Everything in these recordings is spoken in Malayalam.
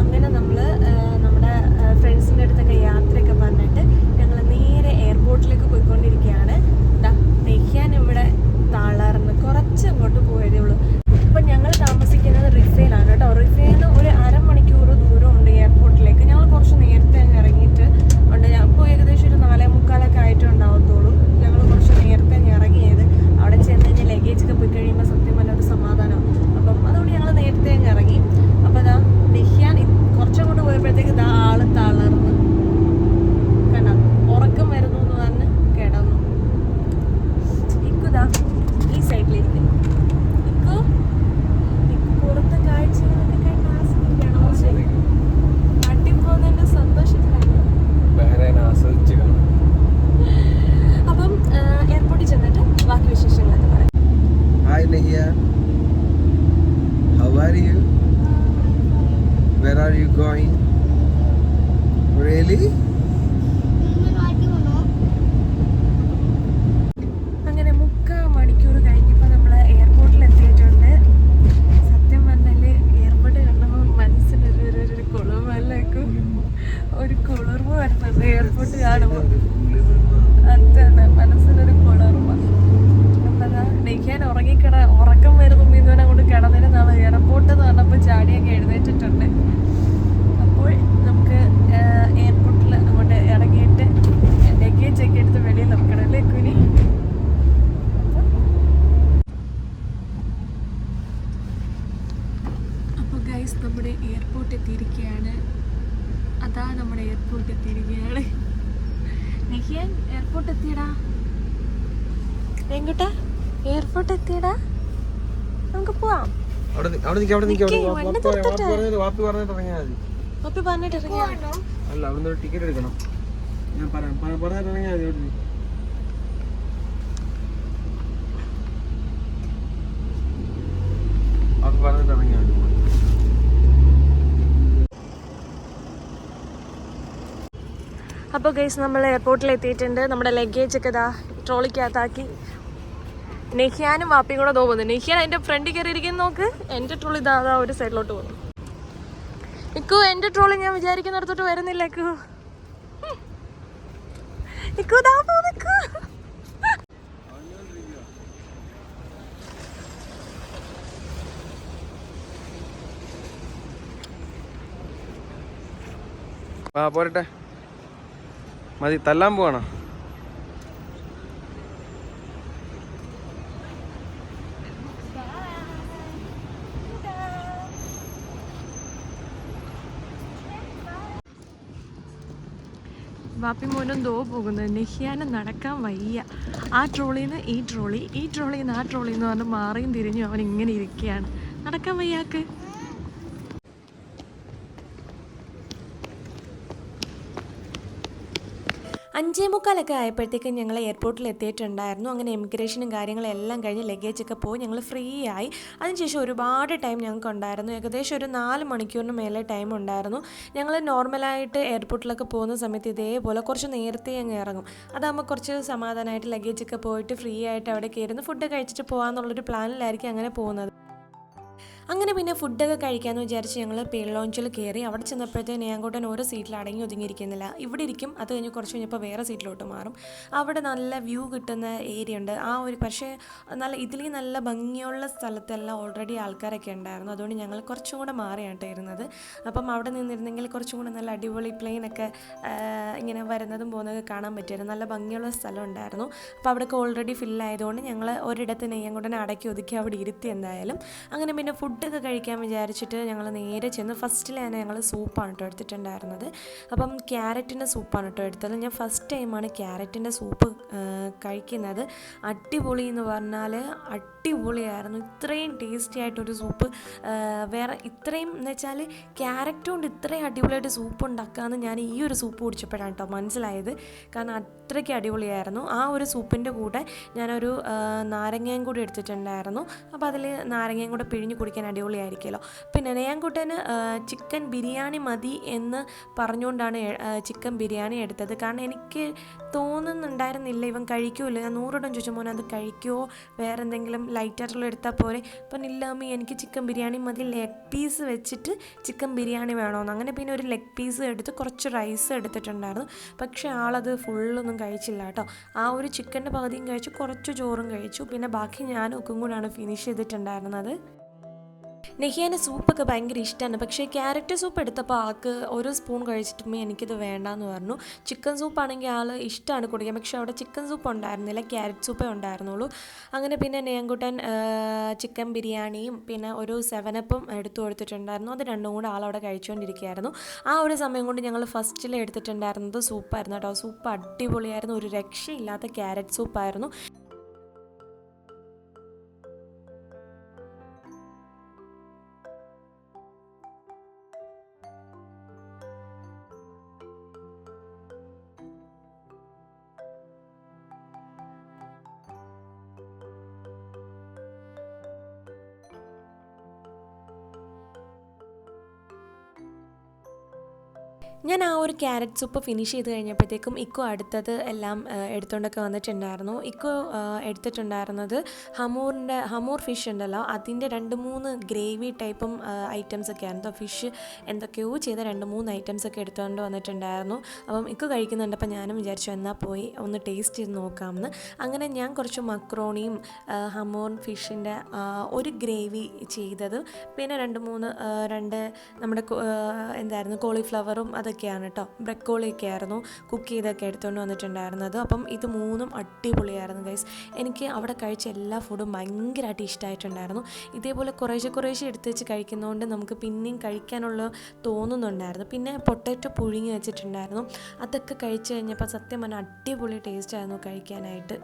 അങ്ങനെ നമ്മൾ നമ്മുടെ ഫ്രണ്ട്സിന്റെ അടുത്തൊക്കെ യാത്രയൊക്കെ പറഞ്ഞിട്ട് ഞങ്ങൾ നേരെ എയർപോർട്ടിലേക്ക് പോയിക്കൊണ്ടിരിക്കുകയാണ് ദാ നെയ്യാൻ ഇവിടെ താളാറുണ്ട് കുറച്ച് അങ്ങോട്ട് പോയതേ ഉള്ളൂ ഇപ്പം ഞങ്ങൾ താമസിക്കുന്നത് റിഫയിലാണ് കേട്ടോ റിഫയിൽ നിന്ന് ഒരു അരമണിക്കൂർ ദൂരമുണ്ട് എയർപോർട്ടിലേക്ക് ഞങ്ങൾ കുറച്ച് നേരത്തെ അങ്ങ് ഇറങ്ങിയിട്ട് ഉണ്ട് ഞാൻ ഇപ്പോൾ ഏകദേശം ഒരു നാലേ മുക്കാലൊക്കെ ആയിട്ടേ ഉണ്ടാവത്തുള്ളൂ ഞങ്ങൾ കുറച്ച് നേരത്തെ അങ്ങ് ഇറങ്ങിയത് അവിടെ ചെന്ന് കഴിഞ്ഞാൽ ലഗേജ് ഒക്കെ പോയി കഴിയുമ്പോൾ സത്യം പറഞ്ഞ ഒരു സമാധാനം അപ്പം അതുകൊണ്ട് ഞങ്ങൾ നേരത്തെ അങ്ങ് ഇറങ്ങി അപ്പോൾ ഇതാ നിഹ്യാൻ ഇ- കുറച്ചങ്ങോട്ട് പോയപ്പോഴത്തേക്ക് ഇതാ ആൾ തളർന്നു കണ്ട ഉറക്കം വരുന്നു എന്ന് പറഞ്ഞ് കിടന്നു ഇക്കുതാ ഈ സൈഡിലിരിക്കും ഇക്കു ഇക്കു പുറത്തെ കാഴ്ചകളൊക്കെ കണ്ട് ആസ്വദിക്കുകയാണോ നാട്ടിൽ പോകുന്നതിന്റെ സന്തോഷത്തിലാണ് ബഹ്റൈൻ ആസ്വദിച്ച് കാണാം അപ്പം എയർപോർട്ടിൽ ചെന്നിട്ട് ബാക്കി വിശേഷങ്ങളൊക്കെ പറയാം hi Nehiya how are you where are you going really അങ്ങനെ മുക്കാൽ മണിക്കൂർ കഴിഞ്ഞപ്പോൾ നമ്മൾ എയർപോർട്ടിൽ എത്തിയിട്ടുണ്ട് സത്യം പറഞ്ഞാൽ എയർപോർട്ട് കണ്ടപ്പോൾ മനസ്സിനൊരു ഒരു ഒരു കുളിർമല്ലേക്കും ഒരു കുളിർമ വരുന്നുണ്ട് എയർപോർട്ട് കാണുമ്പോൾ അതാണ് മനസ്സിനൊരു കുളിർമ അപ്പം അതാ നെയ്ക്കാൻ ഉറങ്ങിക്കിട ഉറക്കം വരുന്നു മീന്നുവൻ അങ്ങോട്ട് കിടന്നിരുന്നാണ് എയർപോർട്ട് എന്ന് പറഞ്ഞപ്പോൾ ചാടിയൊക്കെ എഴുന്നേറ്റിട്ടുണ്ട് അപ്പോൾ നമുക്ക് എയർപോർട്ടിൽ അങ്ങോട്ട് ഇറങ്ങിയിട്ട് ലഗേജ് ഒക്കെ എടുത്ത് വെളിയിൽ നോക്കണം അല്ലേ കുനി അപ്പോൾ ഗൈസ് നമ്മുടെ എയർപോർട്ട് എത്തിയിരിക്കുകയാണ് അതാ നമ്മുടെ എയർപോർട്ട് എത്തിയിരിക്കുകയാണ് നിഹിയൻ എയർപോർട്ട് എത്തിയടാ എങ്ങോട്ടാ എയർപോർട്ട് എത്തിയടാ. നമുക്ക് പോവാം. അവിടെ അവിടെ നിക്ക് അവിടെ വാപ്പി പറഞ്ഞിട്ട് അല്ല ഒരു ടിക്കറ്റ് എടുക്കണം. ഞാൻ പറയാം പറ- പറഞ്ഞിട്ട് ഇറങ്ങിയാൽ മതി അവിടെ വാപ്പി പറഞ്ഞിട്ട് ഇറങ്ങിയാൽ മതി. അപ്പോൾ ഗൈസ് നമ്മൾ എയർപോർട്ടിൽ എത്തിയിട്ടുണ്ട് നമ്മുടെ ലഗേജ് ഒക്കെ ഇതാ ട്രോളിക്കകത്താക്കി നെഹ്യാനും വാപ്പിയും കൂടെ തോന്നുന്നു നെഹ്യാൻ അതിന്റെ ഫ്രണ്ടിൽ കയറി ഇരിക്കുന്ന നോക്ക്. എന്റെ ട്രോളി ഇതാ അതാ ഒരു സൈഡിലോട്ട് പോകുന്നു ഇക്കു എന്റെ ട്രോളി ഞാൻ വിചാരിക്കുന്നിടത്തോട്ട് വരുന്നില്ല ദാ പോകുന്നു ഇക്കു ആ പോരട്ടെ. മതി തല്ലാൻ പോവാണോ? വാപ്പി മോനും ദോ പോകുന്നത് നെഹ്യാനും നടക്കാൻ വയ്യ. ആ ട്രോളിയിൽ നിന്ന് ഈ ട്രോളി ഈ ട്രോളിയിൽ നിന്ന് ആ ട്രോളി എന്ന് പറഞ്ഞ് മാറിയും തിരിഞ്ഞും അവൻ ഇങ്ങനെ ഇരിക്കുകയാണ്. നടക്കാൻ വയ്യാക്ക് അഞ്ചേ മുക്കാലൊക്കെ ആയപ്പോഴത്തേക്കും ഞങ്ങൾ എയർപോർട്ടിൽ എത്തിയിട്ടുണ്ടായിരുന്നു. അങ്ങനെ എമിഗ്രേഷനും കാര്യങ്ങളും എല്ലാം കഴിഞ്ഞ് ലഗേജൊക്കെ പോയി ഞങ്ങൾ ഫ്രീ ആയി. അതിനുശേഷം ഒരുപാട് ടൈം ഞങ്ങൾക്ക് ഉണ്ടായിരുന്നു. ഏകദേശം ഒരു നാല് മണിക്കൂറിന് മേലെ ടൈം ഉണ്ടായിരുന്നു. ഞങ്ങൾ നോർമലായിട്ട് എയർപോർട്ടിലൊക്കെ പോകുന്ന സമയത്ത് ഇതേപോലെ കുറച്ച് നേരത്തെ അങ്ങ് ഇറങ്ങും. അതാകുമ്പോൾ കുറച്ച് സമാധാനമായിട്ട് ലഗേജൊക്കെ പോയിട്ട് ഫ്രീ ആയിട്ട് അവിടെ കയറുന്നു ഫുഡ് കഴിച്ചിട്ട് പോകാമെന്നുള്ളൊരു പ്ലാനിലായിരിക്കും അങ്ങനെ പോകുന്നത്. അങ്ങനെ പിന്നെ ഫുഡൊക്കെ കഴിക്കാമെന്ന് വിചാരിച്ച് ഞങ്ങൾ പേൾ ലോഞ്ചിൽ കയറി അവിടെ ചെന്നപ്പോഴത്തേന് ഞാൻകോട്ടൻ ഓരോ സീറ്റിൽ അടങ്ങി ഒതുങ്ങിയിരിക്കുന്നില്ല. ഇവിടെ ഇരിക്കും. അത് കഴിഞ്ഞ് കുറച്ച് കഴിഞ്ഞപ്പോൾ വേറെ സീറ്റിലോട്ട് മാറും. അവിടെ നല്ല വ്യൂ കിട്ടുന്ന ഏരിയ ഉണ്ട്. ആ ഒരു പക്ഷേ നല്ല ഇതിൽ നല്ല ഭംഗിയുള്ള സ്ഥലത്തെല്ലാം ഓൾറെഡി ആൾക്കാരൊക്കെ ഉണ്ടായിരുന്നു. അതുകൊണ്ട് ഞങ്ങൾ കുറച്ചും കൂടെ മാറിയാണ് ഇരുന്നത്. അപ്പം അവിടെ നിന്നിരുന്നെങ്കിൽ കുറച്ചും കൂടെ നല്ല അടിപൊളി പ്ലെയിനൊക്കെ ഇങ്ങനെ വരുന്നതും പോകുന്നതൊക്കെ കാണാൻ പറ്റുമായിരുന്നു നല്ല ഭംഗിയുള്ള സ്ഥലം ഉണ്ടായിരുന്നു. അപ്പോൾ അവിടെയൊക്കെ ഓൾറെഡി ഫില്ലായതുകൊണ്ട് ഞങ്ങൾ ഒരിടത്ത് നെയ്യങ്കുടനെ അടക്കി ഒതുക്കി അവിടെ ഇരുത്തി എന്തായാലും. അങ്ങനെ പിന്നെ ഫുഡൊക്കെ കഴിക്കാൻ വിചാരിച്ചിട്ട് ഞങ്ങൾ നേരെ ചെന്ന്. ഫസ്റ്റിൽ തന്നെ ഞങ്ങൾ സൂപ്പാണ് കേട്ടോ എടുത്തിട്ടുണ്ടായിരുന്നത്. അപ്പം ക്യാരറ്റിന്റെ സൂപ്പാണ് കേട്ടോ എടുത്തത്. ഞാൻ ഫസ്റ്റ് ടൈമാണ് ക്യാരറ്റിന്റെ സൂപ്പ് കഴിക്കുന്നത്. അടിപൊളി എന്ന് പറഞ്ഞാൽ അടിപൊളിയായിരുന്നു. ഇത്രയും ടേസ്റ്റി ആയിട്ടൊരു സൂപ്പ് വേറെ ഇത്രയും എന്ന് വെച്ചാൽ ക്യാരറ്റ് കൊണ്ട് ഇത്രയും അടിപൊളിയായിട്ട് സൂപ്പ് ഉണ്ടാക്കാമെന്ന് ഞാൻ ഈ ഒരു സൂപ്പ് കുടിച്ചപ്പോഴാണ് കേട്ടോ മനസ്സിലായത്. കാരണം അത്രയ്ക്ക് അടിപൊളിയായിരുന്നു. ആ ഒരു സൂപ്പിന്റെ കൂടെ ഞാനൊരു നാരങ്ങയും കൂടി എടുത്തിട്ടുണ്ടായിരുന്നു. അപ്പോൾ അതിൽ നാരങ്ങയും കൂടെ പിഴിഞ്ഞ് കുടിക്കാൻ അടിപൊളിയായിരിക്കുമല്ലോ. പിന്നെ നെയ്യാൻകുട്ടന് ചിക്കൻ ബിരിയാണി മതി എന്ന് പറഞ്ഞുകൊണ്ടാണ് ചിക്കൻ ബിരിയാണി എടുത്തത്. കാരണം എനിക്ക് തോന്നുന്നുണ്ടായിരുന്നില്ല ഇവൻ കഴിക്കൂല. ഞാൻ നൂറിടം ചോദിച്ചു മോനെ അത് കഴിക്കുമോ വേറെ എന്തെങ്കിലും ലൈറ്റായിട്ടുള്ള എടുത്താൽ പോരെ. അപ്പം ഇല്ലാമ്മി എനിക്ക് ചിക്കൻ ബിരിയാണി മതി. ലെഗ് പീസ് വെച്ചിട്ട് ചിക്കൻ ബിരിയാണി വേണമെന്ന് അങ്ങനെ പിന്നെ ഒരു ലെഗ് പീസ് എടുത്ത് കുറച്ച് റൈസ് എടുത്തിട്ടുണ്ടായിരുന്നു. പക്ഷേ ആളത് ഫുള്ളൊന്നും കഴിച്ചില്ല കേട്ടോ. ആ ഒരു ചിക്കന്റെ പകുതിയും കഴിച്ചു കുറച്ച് ചോറും കഴിച്ചു. പിന്നെ ബാക്കി ഞാൻ ഒക്കെ കൂടാണ് ഫിനിഷ് ചെയ്തിട്ടുണ്ടായിരുന്നത്. നെഹിയാന് സൂപ്പൊക്കെ ഭയങ്കര ഇഷ്ടമാണ് പക്ഷേ ക്യാരറ്റ് സൂപ്പ് എടുത്തപ്പോൾ ആൾക്ക് ഒരു സ്പൂൺ കഴിച്ചിട്ടും എനിക്കിത് വേണ്ടാന്ന് പറഞ്ഞു. ചിക്കൻ സൂപ്പാണെങ്കിൽ ആൾ ഇഷ്ടമാണ് കുടിക്കാൻ. പക്ഷേ അവിടെ ചിക്കൻ സൂപ്പ് ഉണ്ടായിരുന്നില്ല. ക്യാരറ്റ് സൂപ്പേ ഉണ്ടായിരുന്നുള്ളൂ. അങ്ങനെ പിന്നെ നെയ്യൻകുട്ടൻ ചിക്കൻ ബിരിയാണിയും പിന്നെ ഒരു സെവനപ്പും എടുത്തു കൊടുത്തിട്ടുണ്ടായിരുന്നു. അത് രണ്ടും കൂടെ ആളവിടെ കഴിച്ചുകൊണ്ടിരിക്കുകയായിരുന്നു. ആ ഒരു സമയം കൊണ്ട് ഞങ്ങൾ ഫസ്റ്റിൽ എടുത്തിട്ടുണ്ടായിരുന്നത് സൂപ്പായിരുന്നു കേട്ടോ. സൂപ്പ് അടിപൊളിയായിരുന്നു. ഒരു രക്ഷയില്ലാത്ത ക്യാരറ്റ് സൂപ്പായിരുന്നു. ഞാൻ ആ ഒരു ക്യാരറ്റ് സൂപ്പ് ഫിനിഷ് ചെയ്ത് കഴിഞ്ഞപ്പോഴത്തേക്കും ഇക്കോ അടുത്തത് എല്ലാം എടുത്തുകൊണ്ടൊക്കെ വന്നിട്ടുണ്ടായിരുന്നു. ഇക്കോ എടുത്തിട്ടുണ്ടായിരുന്നത് ഹമൂറിന്റെ ഹമൂർ ഫിഷ് ഉണ്ടല്ലോ അതിന്റെ രണ്ട് മൂന്ന് ഗ്രേവി ടൈപ്പും ഐറ്റംസ് ഒക്കെ ആയിരുന്നു. ഫിഷ് എന്തൊക്കെയോ ചെയ്ത രണ്ട് മൂന്ന് ഐറ്റംസ് ഒക്കെ എടുത്തുകൊണ്ട് വന്നിട്ടുണ്ടായിരുന്നു. അപ്പം ഇക്കോ കഴിക്കുന്നുണ്ട് അപ്പം ഞാനും വിചാരിച്ചു എന്നാൽ പോയി ഒന്ന് ടേസ്റ്റ് ചെയ്ത് നോക്കാമെന്ന്. അങ്ങനെ ഞാൻ കുറച്ച് മക്രോണിയും ഹമൂർ ഫിഷിന്റെ ഒരു ഗ്രേവി ചെയ്തത് പിന്നെ രണ്ട് മൂന്ന് രണ്ട് നമ്മുടെ എന്തായിരുന്നു കോളിഫ്ലവറും അതൊക്കെയാണ് കേട്ടോ ബ്രക്കോളിയൊക്കെ ആയിരുന്നു കുക്ക് ചെയ്തൊക്കെ എടുത്തുകൊണ്ട് വന്നിട്ടുണ്ടായിരുന്നത്. അപ്പം ഇത് മൂന്നും അടിപൊളിയായിരുന്നു ഗൈസ് എനിക്ക് അവിടെ കഴിച്ച എല്ലാ ഫുഡും ഭയങ്കരമായിട്ട് ഇഷ്ടമായിട്ടുണ്ടായിരുന്നു ഇതേപോലെ കുറേശ്ശെ കുറേശ്ശെ എടുത്ത് വെച്ച് കഴിക്കുന്നതുകൊണ്ട് നമുക്ക് പിന്നെയും കഴിക്കാനുള്ള തോന്നുന്നുണ്ടായിരുന്നു. പിന്നെ പൊട്ടറ്റോ പുഴുങ്ങി വെച്ചിട്ടുണ്ടായിരുന്നു. അതൊക്കെ കഴിച്ച് കഴിഞ്ഞപ്പോൾ സത്യം പറഞ്ഞാൽ അടിപൊളി ടേസ്റ്റ് ആയിരുന്നു കഴിക്കാനായിട്ട്.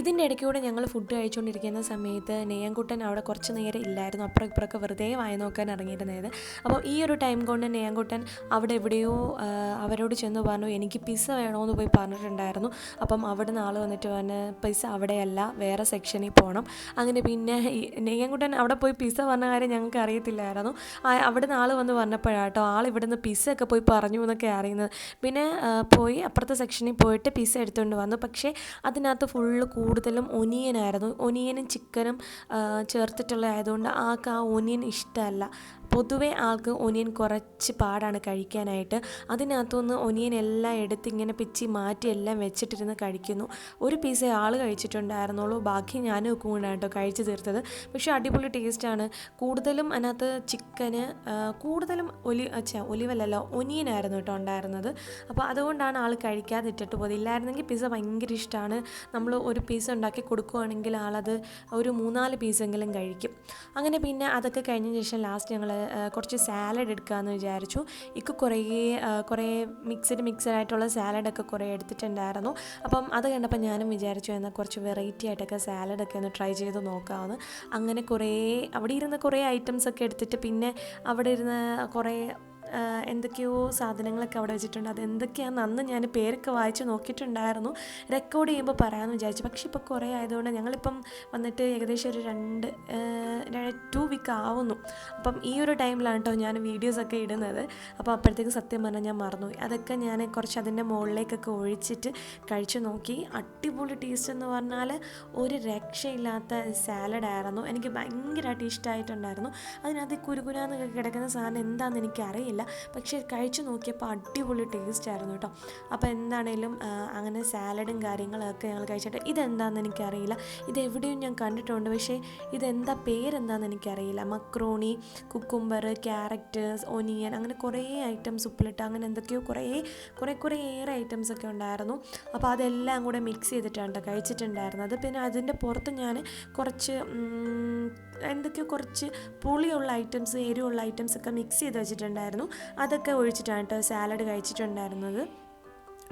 ഇതിന്റെ ഇടയ്ക്കൂടെ ഞങ്ങൾ ഫുഡ് കഴിച്ചുകൊണ്ടിരിക്കുന്ന സമയത്ത് നെയ്യാൻകുട്ടൻ അവിടെ കുറച്ച് നേരം ഇല്ലായിരുന്നു. അപ്പുറം ഇപ്പുറമൊക്കെ വെറുതെ വായ നോക്കാൻ ഇറങ്ങിയിരുന്നത്. അപ്പോൾ ഈ ഒരു ടൈം കൊണ്ട് നെയ്യാൻകുട്ടൻ അവിടെ എവിടെയോ അവരോട് ചെന്ന് പറഞ്ഞു എനിക്ക് പിസ്സ വേണമെന്ന് പോയി പറഞ്ഞിട്ടുണ്ടായിരുന്നു. അപ്പം അവിടെ നിന്ന് ആൾ വന്നിട്ട് പറഞ്ഞ് പിസ്സ അവിടെയല്ല വേറെ സെക്ഷനിൽ പോകണം അങ്ങനെ പിന്നെ നെയ്യാൻകുട്ടൻ അവിടെ പോയി പിസ്സ പറഞ്ഞ കാര്യം ഞങ്ങൾക്ക് അറിയത്തില്ലായിരുന്നു. അവിടെ നിന്ന് ആൾ വന്ന് പറഞ്ഞപ്പോഴാട്ടോ ആൾ ഇവിടുന്ന് പിസ്സ ഒക്കെ പോയി പറഞ്ഞു എന്നൊക്കെ അറിയുന്നത്. പിന്നെ പോയി അപ്പുറത്തെ സെക്ഷനിൽ പോയിട്ട് പിസ്സ എടുത്തുകൊണ്ട് വന്നു. പക്ഷേ അതിനകത്ത് ഫുള്ള് കൂടുതലും ഒനിയനായിരുന്നു. ഒനിയനും ചിക്കനും ആ, ചേർത്തിട്ടുള്ള ആയതുകൊണ്ട് ആൾക്ക് ആ ഒനിയൻ ഇഷ്ടമല്ല. പൊതുവേ ആൾക്ക് ഒനിയൻ കുറച്ച് പാടാണ് കഴിക്കാനായിട്ട്. അതിനകത്തുനിന്ന് ഒനിയൻ എല്ലാം എടുത്ത് ഇങ്ങനെ പിച്ചി മാറ്റി എല്ലാം വെച്ചിട്ടിരുന്ന് കഴിക്കുന്നു. ഒരു പീസേ ആൾ കഴിച്ചിട്ടുണ്ടായിരുന്നുള്ളൂ. ബാക്കി ഞാനും ഒക്കെ കേട്ടോ കഴിച്ചു തീർത്തത്. പക്ഷേ അടിപൊളി ടേസ്റ്റാണ് കൂടുതലും അതിനകത്ത് ചിക്കന് കൂടുതലും ഒലി അച്ഛാ ഒലിവല്ലല്ലോ ഒനിയനായിരുന്നു കേട്ടോ ഉണ്ടായിരുന്നത്. അപ്പോൾ അതുകൊണ്ടാണ് ആൾ കഴിക്കാതിട്ടിട്ട് പോയത്. ഇല്ലായിരുന്നെങ്കിൽ പിസ്സ ഭയങ്കര ഇഷ്ടമാണ്. നമ്മൾ ഒരു പീസ് ഉണ്ടാക്കി കൊടുക്കുകയാണെങ്കിൽ ആളത് ഒരു മൂന്നാൽ പീസെങ്കിലും കഴിക്കും. അങ്ങനെ പിന്നെ അതൊക്കെ കഴിഞ്ഞ ശേഷം ലാസ്റ്റ് ഞങ്ങൾ കുറച്ച് സാലഡ് എടുക്കാമെന്ന് വിചാരിച്ചു. ഇക്ക് കുറേ കുറേ മിക്സഡ് മിക്സഡ് ആയിട്ടുള്ള സാലഡൊക്കെ കുറേ എടുത്തിട്ടുണ്ടായിരുന്നു. അപ്പം അത് കണ്ടപ്പോൾ ഞാനും വിചാരിച്ചു എന്നാൽ കുറച്ച് വെറൈറ്റി ആയിട്ടൊക്കെ സാലഡൊക്കെ ഒന്ന് ട്രൈ ചെയ്ത് നോക്കാമെന്ന് അങ്ങനെ കുറേ അവിടെ ഇരുന്ന് കുറേ ഐറ്റംസ് ഒക്കെ എടുത്തിട്ട് പിന്നെ അവിടെ ഇരുന്ന് കുറേ എന്തൊക്കെയോ സാധനങ്ങളൊക്കെ അവിടെ വെച്ചിട്ടുണ്ട്. അത് എന്തൊക്കെയാണെന്ന് അന്ന് ഞാൻ പേരൊക്കെ വായിച്ച് നോക്കിയിട്ടുണ്ടായിരുന്നു. റെക്കോർഡ് ചെയ്യുമ്പോൾ പറയാമെന്ന് വിചാരിച്ചു. പക്ഷേ ഇപ്പോൾ കുറേ ആയതുകൊണ്ട് ഞങ്ങളിപ്പം വന്നിട്ട് ഏകദേശം ഒരു രണ്ട് ടു വീക്ക് ആവുന്നു. അപ്പം ഈ ഒരു ടൈമിലാണ് കേട്ടോ ഞാൻ വീഡിയോസൊക്കെ ഇടുന്നത്. അപ്പോൾ അപ്പോഴത്തേക്ക് സത്യം പറഞ്ഞാൽ ഞാൻ മറന്നു അതൊക്കെ ഞാൻ കുറച്ച് അതിന്റെ മുകളിലേക്കൊക്കെ ഒഴിച്ചിട്ട് കഴിച്ചു നോക്കി. അടിപൊളി ടേസ്റ്റ് എന്ന് പറഞ്ഞാൽ ഒരു രക്ഷയില്ലാത്ത സാലഡായിരുന്നു എനിക്ക് ഭയങ്കരമായിട്ട് ഇഷ്ടമായിട്ടുണ്ടായിരുന്നു അതിനകത്ത് കുരുകുരാന്നൊക്കെ കുരുകുരാന്ന് കിടക്കുന്ന സാധനം എന്താണെന്ന് എനിക്കറിയില്ല. പക്ഷേ കഴിച്ചു നോക്കിയപ്പോൾ അടിപൊളി ടേസ്റ്റ് ആയിരുന്നു കേട്ടോ. അപ്പോൾ എന്താണേലും അങ്ങനെ സാലഡും കാര്യങ്ങളൊക്കെ ഞങ്ങൾ കഴിച്ചിട്ട് ഇതെന്താണെന്ന് എനിക്കറിയില്ല. ഇതെവിടെയും ഞാൻ കണ്ടിട്ടുണ്ട്. പക്ഷേ ഇതെന്താ പേരെന്താണെന്ന് എനിക്കറിയില്ല. മക്രോണി കുക്കുംബർ ക്യാരറ്റ് ഒനിയൻ അങ്ങനെ കുറേ ഐറ്റംസ് ഉപ്പിലിട്ട് അങ്ങനെ എന്തൊക്കെയോ കുറേ കുറേ കുറേ ഏറെ ഐറ്റംസ് ഒക്കെ ഉണ്ടായിരുന്നു. അപ്പോൾ അതെല്ലാം കൂടെ മിക്സ് ചെയ്തിട്ടാണ് കഴിച്ചിട്ടുണ്ടായിരുന്നത്. പിന്നെ അതിന്റെ പുറത്ത് ഞാൻ കുറച്ച് എന്തൊക്കെയോ കുറച്ച് പുളിയുള്ള ഐറ്റംസ് എരിവുള്ള ഐറ്റംസ് ഒക്കെ മിക്സ് ചെയ്ത് വെച്ചിട്ടുണ്ടായിരുന്നു. അതൊക്കെ ഒഴിച്ചിട്ടാണ് കേട്ടോ സാലഡ് കഴിച്ചിട്ടുണ്ടായിരുന്നത്.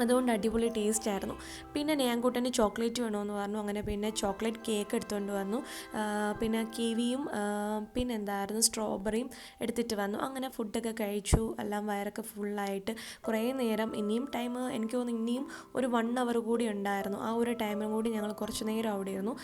അതുകൊണ്ട് അടിപൊളി ടേസ്റ്റ് ആയിരുന്നു. പിന്നെ നേങ്കൂട്ടന് ചോക്ലേറ്റ് വേണമെന്ന് പറഞ്ഞു. അങ്ങനെ പിന്നെ ചോക്ലേറ്റ് കേക്ക് എടുത്തുകൊണ്ട് വന്നു. പിന്നെ കിവിയും പിന്നെ എന്തായിരുന്നു സ്ട്രോബെറിയും എടുത്തിട്ട് വന്നു. അങ്ങനെ ഫുഡൊക്കെ കഴിച്ചു. എല്ലാം വയറൊക്കെ ഫുള്ളായിട്ട് കുറേ നേരം ഇനിയും ടൈം എനിക്ക് തോന്നുന്നു ഇനിയും ഒരു വൺ അവർ കൂടി ഉണ്ടായിരുന്നു. ആ ഒരു ടൈമും കൂടി ഞങ്ങൾ കുറച്ച് നേരം അവിടെ ഇരുന്നു.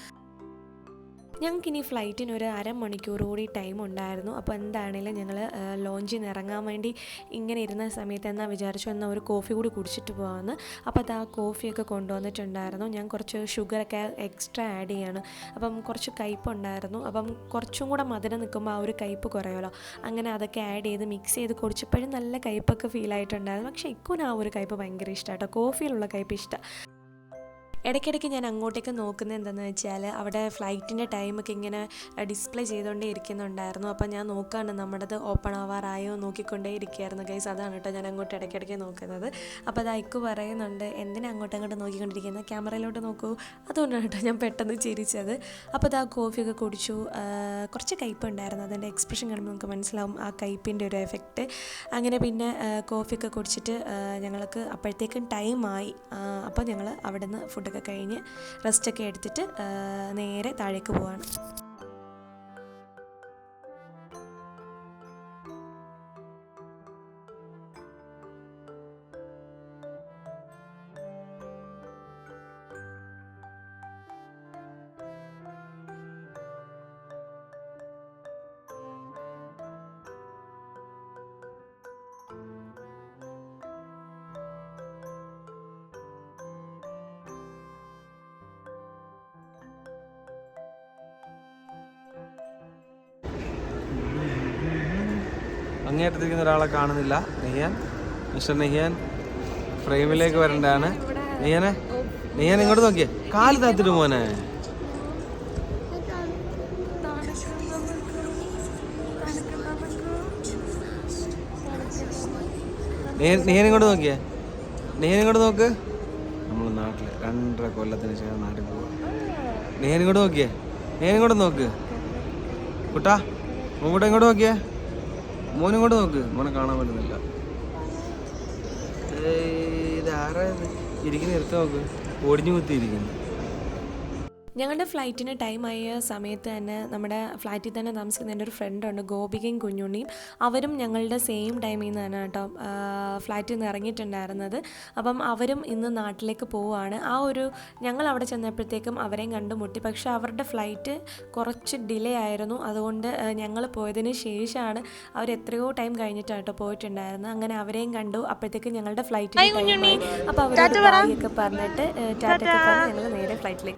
ഞങ്ങൾക്കിനി ഫ്ലൈറ്റിന് ഒരു അരമണിക്കൂർ കൂടി ടൈം ഉണ്ടായിരുന്നു. അപ്പോൾ എന്താണേലും ഞങ്ങൾ ലോഞ്ചിൽ നിന്ന് ഇറങ്ങാൻ വേണ്ടി ഇങ്ങനെ ഇരുന്ന സമയത്ത് എന്നാൽ വിചാരിച്ചു എന്നാൽ ഒരു കോഫി കൂടി കുടിച്ചിട്ട് പോകാമെന്ന് അപ്പോൾ അത് ആ കോഫിയൊക്കെ കൊണ്ടുവന്നിട്ടുണ്ടായിരുന്നു. ഞാൻ കുറച്ച് ഷുഗറൊക്കെ എക്സ്ട്രാ ആഡ് ചെയ്യാണ്. അപ്പം കുറച്ച് കയ്പുണ്ടായിരുന്നു അപ്പം കുറച്ചും കൂടെ മധുരം നിൽക്കുമ്പോൾ ആ ഒരു കയ്പ്പ് കുറയുമല്ലോ. അങ്ങനെ അതൊക്കെ ആഡ് ചെയ്ത് മിക്സ് ചെയ്ത് കുടിച്ചപ്പോഴും നല്ല കയ്പ്പൊക്കെ ഫീൽ ആയിട്ടുണ്ടായിരുന്നു. പക്ഷേ ഇക്കുന് ആ ഒരു കയ്പ്പ് ഭയങ്കര ഇഷ്ടമാണ് കേട്ടോ കോഫിയിലുള്ള കയ്പ്പ് ഇഷ്ടം. ഇടയ്ക്കിടയ്ക്ക് ഞാൻ അങ്ങോട്ടേക്ക് നോക്കുന്നത് എന്താണെന്ന് വെച്ചാൽ അവിടെ ഫ്ലൈറ്റിന്റെ ടൈമൊക്കെ ഇങ്ങനെ ഡിസ്പ്ലേ ചെയ്തുകൊണ്ടേ ഇരിക്കുന്നുണ്ടായിരുന്നു. അപ്പോൾ ഞാൻ നോക്കുകയാണ് നമ്മുടേത് ഓപ്പൺ ആവാറായോ നോക്കിക്കൊണ്ടേ ഇരിക്കുകയായിരുന്നു ഗൈസ് അതാണ് കേട്ടോ ഞാൻ അങ്ങോട്ട് ഇടയ്ക്കിടയ്ക്ക് നോക്കുന്നത്. അപ്പോൾ അത് അയക്ക് പറയുന്നുണ്ട് എന്തിനാ അങ്ങോട്ട് അങ്ങോട്ട് നോക്കിക്കൊണ്ടിരിക്കുന്നത് ക്യാമറയിലോട്ട് നോക്കൂ. അതുകൊണ്ടാണ് കേട്ടോ ഞാൻ പെട്ടെന്ന് ചിരിച്ചത്. അപ്പോൾ അത് കോഫിയൊക്കെ കുടിച്ചു. കുറച്ച് കയ്പുണ്ടായിരുന്നു അതിന്റെ എക്സ്പ്രഷൻ കാണുമ്പോൾ നമുക്ക് മനസ്സിലാവും ആ കയ്പിന്റെ ഒരു എഫക്റ്റ് അങ്ങനെ പിന്നെ കോഫിയൊക്കെ കുടിച്ചിട്ട് ഞങ്ങൾക്ക് അപ്പോഴത്തേക്കും ടൈമായി അപ്പോൾ ഞങ്ങൾ അവിടെ നിന്ന് ഫുഡൊക്കെ കഴിഞ്ഞ് റെസ്റ്റൊക്കെ എടുത്തിട്ട് നേരെ താഴേക്ക് പോവാണ്. അങ്ങേറ്റത്തിരിക്കുന്ന ഒരാളെ കാണുന്നില്ല. നെയ്യാൻ മിസ്റ്റർ നെയ്യാൻ ഫ്രെയിമിലേക്ക് വരണ്ടാണ് നെയ്യാനെ നെയ്യാൻ ഇങ്ങോട്ട് നോക്കിയേ. കാൽ താത്തിട്ട് മോനെ. നെയ്യാൻ ഇങ്ങോട്ട് നോക്കിയേ. നെയ്യാൻ ഇങ്ങോട്ട് നോക്ക്. നമ്മൾ നാട്ടിൽ രണ്ടര കൊല്ലത്തിന് ശേഷം നാട്ടിൽ പോവാ. നെയ്യാൻ ഇങ്ങോട്ട് നോക്കിയേ. നെയ്യാൻ ഇങ്ങോട്ട് നോക്ക്. കുട്ടാ മോൻ ഇങ്ങോട്ട് നോക്കിയേ. മോനും കൊണ്ട് നോക്ക്. മോനെ കാണാൻ പറ്റുന്നില്ല. ഇതാരാ ഇത്? ഇരിക്കുന്ന എടുത്ത് നോക്ക്. ഒടിഞ്ഞു കുത്തി ഇരിക്കുന്നു ഞങ്ങളുടെ ഫ്ലൈറ്റിന് ടൈം ആയ സമയത്ത് തന്നെ നമ്മുടെ ഫ്ലാറ്റിൽ തന്നെ താമസിക്കുന്ന എന്റെ ഒരു ഫ്രണ്ടുണ്ട് ഗോപികയും കുഞ്ഞുണ്ണിയും. അവരും ഞങ്ങളുടെ സെയിം ടൈമിൽ നിന്ന് തന്നെ കേട്ടോ ഫ്ലാറ്റിൽ നിന്ന് ഇറങ്ങിയിട്ടുണ്ടായിരുന്നത്. അപ്പം അവരും ഇന്ന് നാട്ടിലേക്ക് പോവുകയാണ്. ആ ഒരു ഞങ്ങൾ അവിടെ ചെന്നപ്പോഴത്തേക്കും അവരെയും കണ്ടുമുട്ടി പക്ഷേ അവരുടെ ഫ്ലൈറ്റ് കുറച്ച് ഡിലേ ആയിരുന്നു. അതുകൊണ്ട് ഞങ്ങൾ പോയതിന് ശേഷമാണ് അവർ എത്രയോ ടൈം കഴിഞ്ഞിട്ടാണ് കേട്ടോ പോയിട്ടുണ്ടായിരുന്നത്. അങ്ങനെ അവരെയും കണ്ടു. അപ്പോഴത്തേക്കും ഞങ്ങളുടെ ഫ്ലൈറ്റ് അപ്പോൾ അവരോട് ഒക്കെ പറഞ്ഞിട്ട് ടാറ്റ ഞങ്ങൾ നേരെ ഫ്ലൈറ്റിലേക്ക്